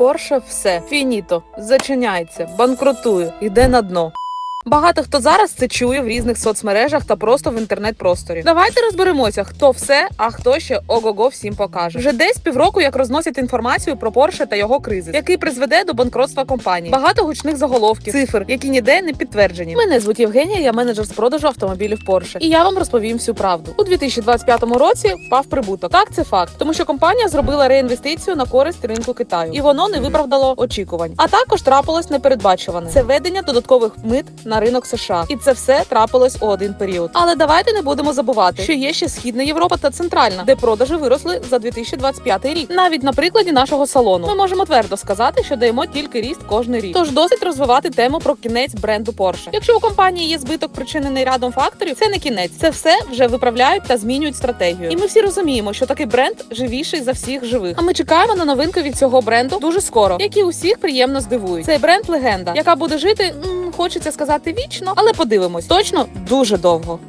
Порше все фініто, зачиняється, банкрутує, йде на дно. Багато хто зараз це чує в різних соцмережах та просто в інтернет-просторі. Давайте розберемося, хто все, а хто ще ого-го всім покаже. Вже десь півроку, як розносять інформацію про Порше та його кризис, який призведе до банкротства компанії. Багато гучних заголовків, цифр, які ніде не підтверджені. Мене звуть Євгенія, я менеджер з продажу автомобілів Порше. І я вам розповім всю правду. У 2025 році впав прибуток. Так, це факт, тому що компанія зробила реінвестицію на користь ринку Китаю, і воно не виправдало очікувань. А також трапилось непередбачуване це введення додаткових мит на ринок США, і це все трапилось у один період. Але давайте не будемо забувати, що є ще східна Європа та центральна, де продажі виросли за 2025 рік. Навіть на прикладі нашого салону ми можемо твердо сказати, що даємо тільки ріст кожний рік. Тож досить розвивати тему про кінець бренду Porsche. Якщо у компанії є збиток, причинений рядом факторів, це не кінець. Це все вже виправляють та змінюють стратегію. І ми всі розуміємо, що такий бренд живіший за всіх живих. А ми чекаємо на новинки від цього бренду дуже скоро, які усіх приємно здивують. Цей бренд легенда, яка буде жити, хочеться сказати вічно, але подивимось точно дуже довго.